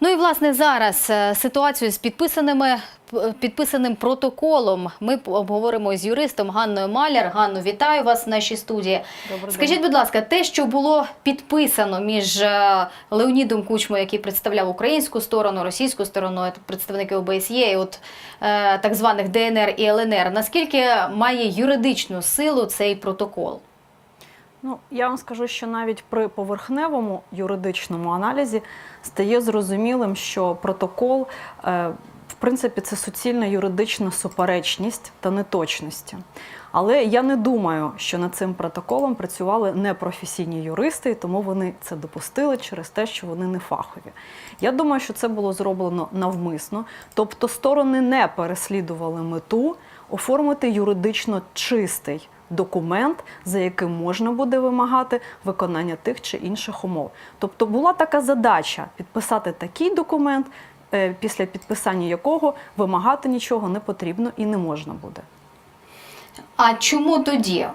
Ну і власне зараз е, ситуацію з підписаними підписаним протоколом. Ми обговоримо з юристом Ганною Маляр. Ганно, вітаю вас в нашій студії. Добрий Скажіть, будь ласка, те, що було підписано між е, Леонідом Кучмою, який представляв українську сторону, російську сторону, представники ОБСЄ, і от е, так званих ДНР і ЛНР, наскільки має юридичну силу цей протокол? Ну, я вам скажу, що навіть при поверхневому юридичному аналізі стає зрозумілим, що протокол, е, в принципі, це суцільна юридична суперечність та неточності. Але я не думаю, що над цим протоколом працювали непрофесійні юристи, і тому вони це допустили через те, що вони не фахові. Я думаю, що це було зроблено навмисно, тобто сторони не переслідували мету оформити юридично чистий документ, за яким можна буде вимагати виконання тих чи інших умов. Тобто була така задача підписати такий документ, е, після підписання якого вимагати нічого не потрібно і не можна буде. А чому тоді?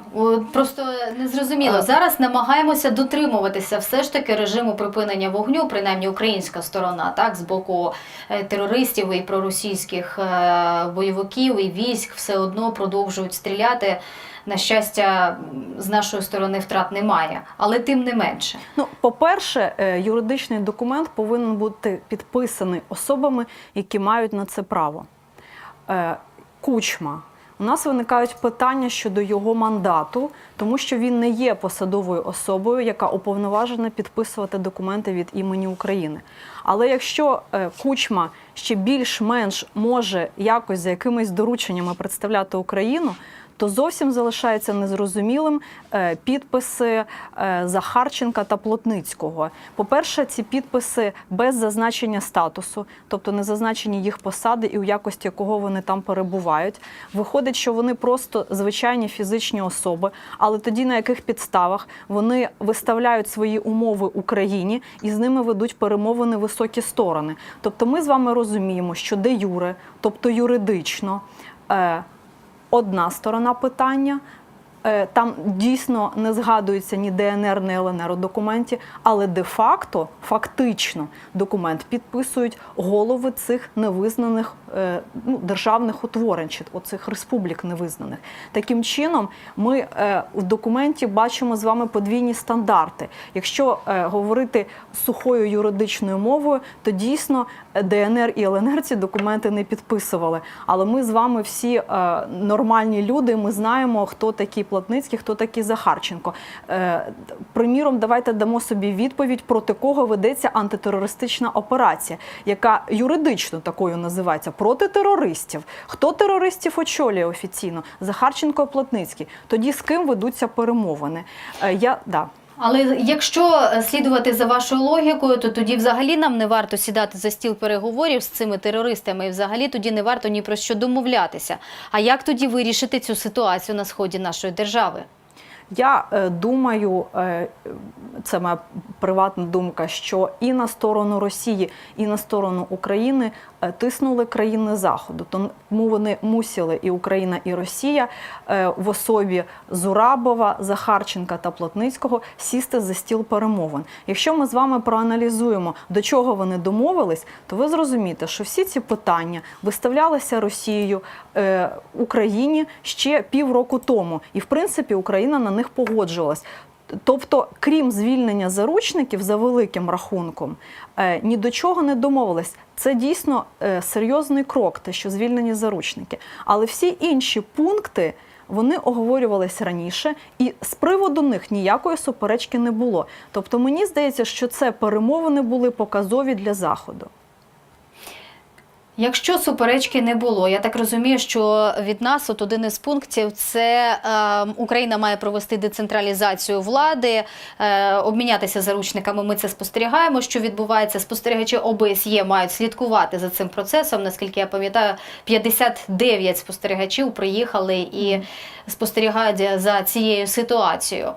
Просто незрозуміло. Зараз намагаємося дотримуватися все ж таки режиму припинення вогню, принаймні українська сторона, так, з боку е, терористів і проросійських е, бойовиків і військ все одно продовжують стріляти. На щастя, з нашої сторони втрат немає, але тим не менше. Ну, по-перше, е, юридичний документ повинен бути підписаний особами, які мають на це право. Кучма. У нас виникають питання щодо його мандату, тому що він не є посадовою особою, яка уповноважена підписувати документи від імені України. Але якщо е, Кучма ще більш-менш може якось за якимись дорученнями представляти Україну, то зовсім залишається незрозумілим е, підписи е, Захарченка та Плотницького. По-перше, ці підписи без зазначення статусу, тобто не зазначені їх посади і у якості якого вони там перебувають. Виходить, що вони просто звичайні фізичні особи, але тоді на яких підставах вони виставляють свої умови Україні і з ними ведуть перемовини високі сторони. Тобто, ми з вами розуміємо, що де юре, тобто юридично. Одна сторона питання. Е, Там дійсно не згадується ні ДНР, ні ЛНР у документі, але де-факто, фактично, документ підписують голови цих невизнаних е, ну, державних утворень, чи оцих республік невизнаних. Таким чином, ми е, в документі бачимо з вами подвійні стандарти. Якщо говорити сухою юридичною мовою, то дійсно ДНР і ЛНР ці документи не підписували. Але ми з вами всі е, нормальні люди. Ми знаємо, хто такий Платницький, хто такий Захарченко. Е, приміром, давайте дамо собі відповідь, проти кого ведеться антитерористична операція, яка юридично такою називається проти терористів. Хто терористів очолює офіційно? Захарченко і Платницький. Тоді з ким ведуться перемовини? Е, я да. Але якщо слідувати за вашою логікою, то тоді взагалі нам не варто сідати за стіл переговорів з цими терористами, і взагалі тоді не варто ні про що домовлятися. А як тоді вирішити цю ситуацію на сході нашої держави? Я е, думаю, е, це моя приватна думка, що і на сторону Росії, і на сторону України е, тиснули країни Заходу. Тому вони мусили і Україна, і Росія в особі Зурабова, Захарченка та Плотницького сісти за стіл перемовин. Якщо ми з вами проаналізуємо, до чого вони домовились, то ви зрозумієте, що всі ці питання виставлялися Росією Україні ще півроку тому, і в принципі Україна на них погоджувалась. Тобто, крім звільнення заручників за великим рахунком, е, ні до чого не домовились. Це дійсно е, серйозний крок, те, що звільнені заручники. Але всі інші пункти вони оговорювалися раніше, і з приводу них ніякої суперечки не було. Тобто, мені здається, що це перемовини були показові для заходу. Якщо суперечки не було, я так розумію, що від нас от один із пунктів це е, Україна має провести децентралізацію влади, е, обмінятися заручниками. Ми це спостерігаємо. Що відбувається? Спостерігачі ОБСЄ мають слідкувати за цим процесом. Наскільки я пам'ятаю, 59 спостерігачів приїхали і спостерігають за цією ситуацією.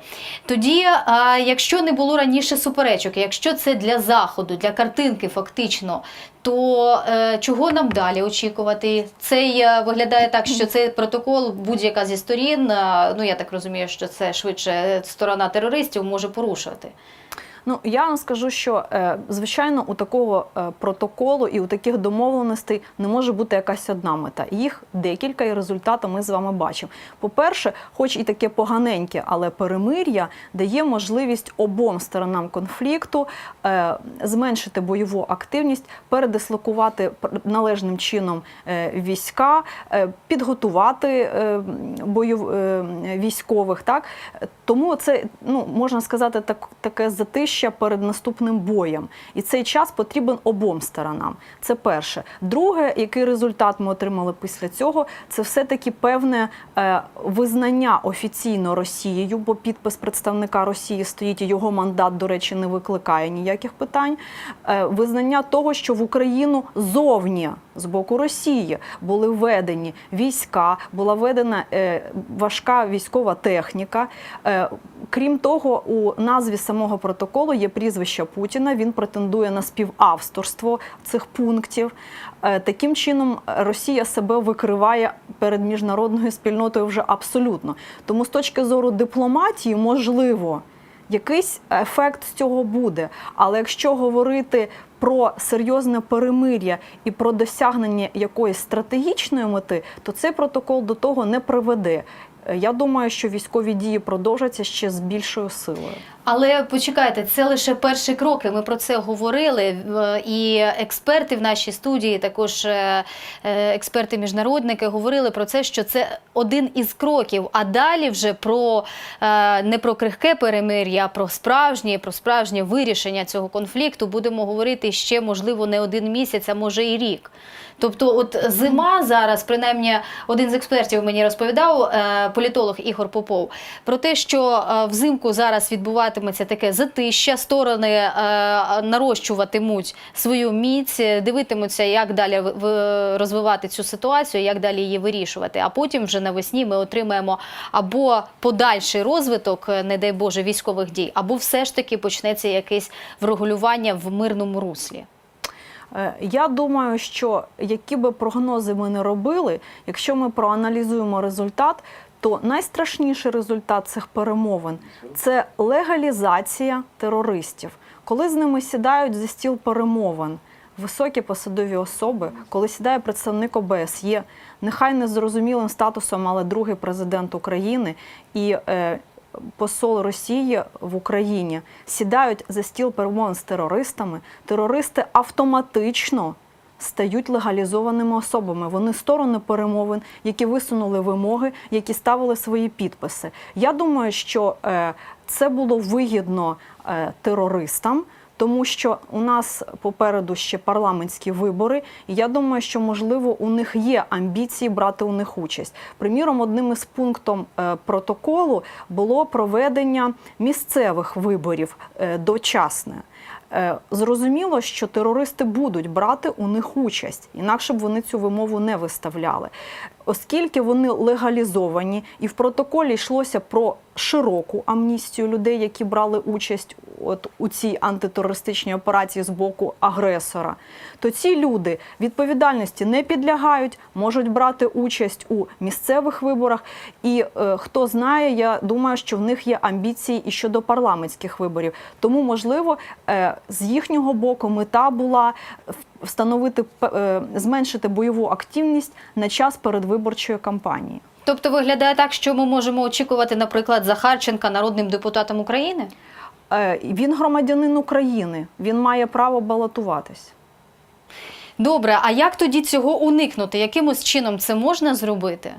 Тоді, е, якщо не було раніше суперечок, якщо це для заходу, для картинки, фактично. То е, чого нам далі очікувати? Це виглядає так, що цей протокол будь-яка зі сторін, е, ну я так розумію, що це швидше сторона терористів може порушувати. Ну я вам скажу, що е, звичайно у такого е, протоколу і у таких домовленостей не може бути якась одна мета. Їх декілька, і результати ми з вами бачимо. По-перше, хоч і таке поганеньке, але перемир'я дає можливість обом сторонам конфлікту е, зменшити бойову активність, передислокувати належним чином війська, підготувати бойов, військових. Так тому це ну можна сказати так, таке затища перед наступним боєм. І цей час потрібен обом сторонам. Це перше. Друге, який результат ми отримали після цього, це все-таки певне е, визнання офіційно Росією, бо підпис представника Росії стоїть, і його мандат, до речі, не викликає ніяких питань. Е, визнання того, що в Україну зовні з боку Росії були введені війська, була введена е, важка військова техніка. Крім того, у назві самого протоколу є прізвище Путіна. Він претендує на співавторство цих пунктів. Е, таким чином, Росія себе викриває перед міжнародною спільнотою вже абсолютно. Тому з точки зору дипломатії, можливо. Якийсь ефект з цього буде. Але якщо говорити про серйозне перемир'я і про досягнення якоїсь стратегічної мети, то цей протокол до того не приведе. Я думаю, що військові дії продовжаться ще з більшою силою. Але почекайте, це лише перші кроки. Ми про це говорили. е, І експерти в нашій студії, також е, е, експерти-міжнародники, говорили про це, що це один із кроків. А далі вже про не про крихке перемир'я, а про справжнє, про справжнє вирішення цього конфлікту будемо говорити ще, можливо, не один місяць, а може і рік. Тобто, от зима зараз, принаймні, один з експертів мені розповідав, е, політолог Ігор Попов, про те, що е, взимку зараз відбуватиметься таке затища, сторони е, нарощуватимуть свою міць, дивитимуться, як далі розвивати цю ситуацію, як далі її вирішувати. А потім вже навесні ми отримаємо або подальший розвиток, не дай Боже, військових дій, або все ж таки почнеться якесь врегулювання в мирному руслі. Е, Я думаю, що які би прогнози ми не робили, якщо ми проаналізуємо результат, то найстрашніший результат цих перемовин це легалізація терористів. Коли з ними сідають за стіл перемовин високі посадові особи, коли сідає представник ОБСЄ, нехай не зрозумілим статусом, але другий президент України і е, посол Росії в Україні сідають за стіл перемовин з терористами, терористи автоматично стають легалізованими особами. Вони сторони перемовин, які висунули вимоги, які ставили свої підписи. Я думаю, що е, це було вигідно е, терористам. Тому що у нас попереду ще парламентські вибори, і я думаю, що можливо у них є амбіції брати у них участь. Приміром, одним із пунктом е, протоколу було проведення місцевих виборів е, дочасне. Е, Зрозуміло, що терористи будуть брати у них участь, інакше б вони цю вимову не виставляли. Оскільки вони легалізовані, і в протоколі йшлося про широку амністію людей, які брали участь от у цій антитерористичній операції з боку агресора, то ці люди відповідальності не підлягають, можуть брати участь у місцевих виборах. І е, хто знає, я думаю, що в них є амбіції і щодо парламентських виборів. Тому, можливо, е, з їхнього боку мета була в- встановити е, зменшити бойову активність на час передвиборчої кампанії. Тобто виглядає так, що ми можемо очікувати, наприклад, Захарченка народним депутатом України? Е, Він громадянин України, він має право балотуватись. Добре, а як тоді цього уникнути? Якимось чином це можна зробити?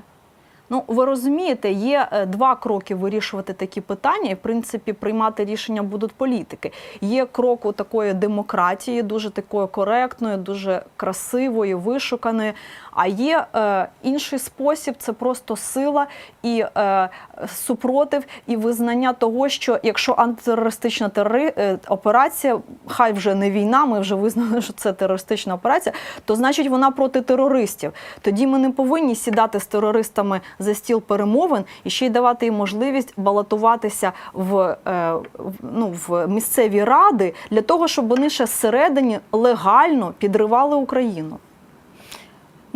Ну, ви розумієте, є е, два кроки вирішувати такі питання, і в принципі приймати рішення будуть політики. Є крок у такої демократії, дуже такої коректної, дуже красивої, вишуканої. А є е, інший спосіб це просто сила і е, супротив, і визнання того, що якщо антитерористична тери, е, операція, хай вже не війна, ми вже визнали, що це терористична операція, то значить вона проти терористів. Тоді ми не повинні сідати з терористами за стіл перемовин і ще й давати їм можливість балотуватися в, е, ну, в місцеві ради для того, щоб вони ще зсередині легально підривали Україну.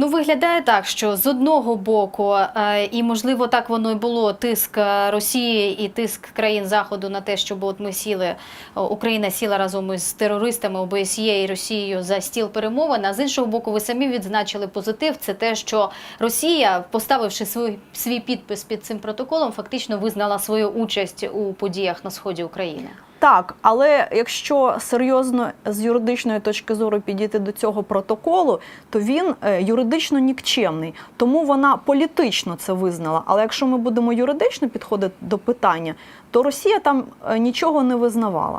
Ну, виглядає так, що з одного боку, е, і можливо так воно і було тиск е, Росії і тиск країн Заходу на те, щоб от ми сіли, е, Україна сіла разом із терористами ОБСЄ і Росією за стіл перемовин. А з іншого боку, ви самі відзначили позитив. Це те, що Росія, поставивши свій, свій підпис під цим протоколом, фактично визнала свою участь у подіях на сході України. Так, але якщо серйозно з юридичної точки зору підійти до цього протоколу, то він е, юридично нікчемний, тому вона політично це визнала. Але якщо ми будемо юридично підходити до питання, то Росія там е, нічого не визнавала.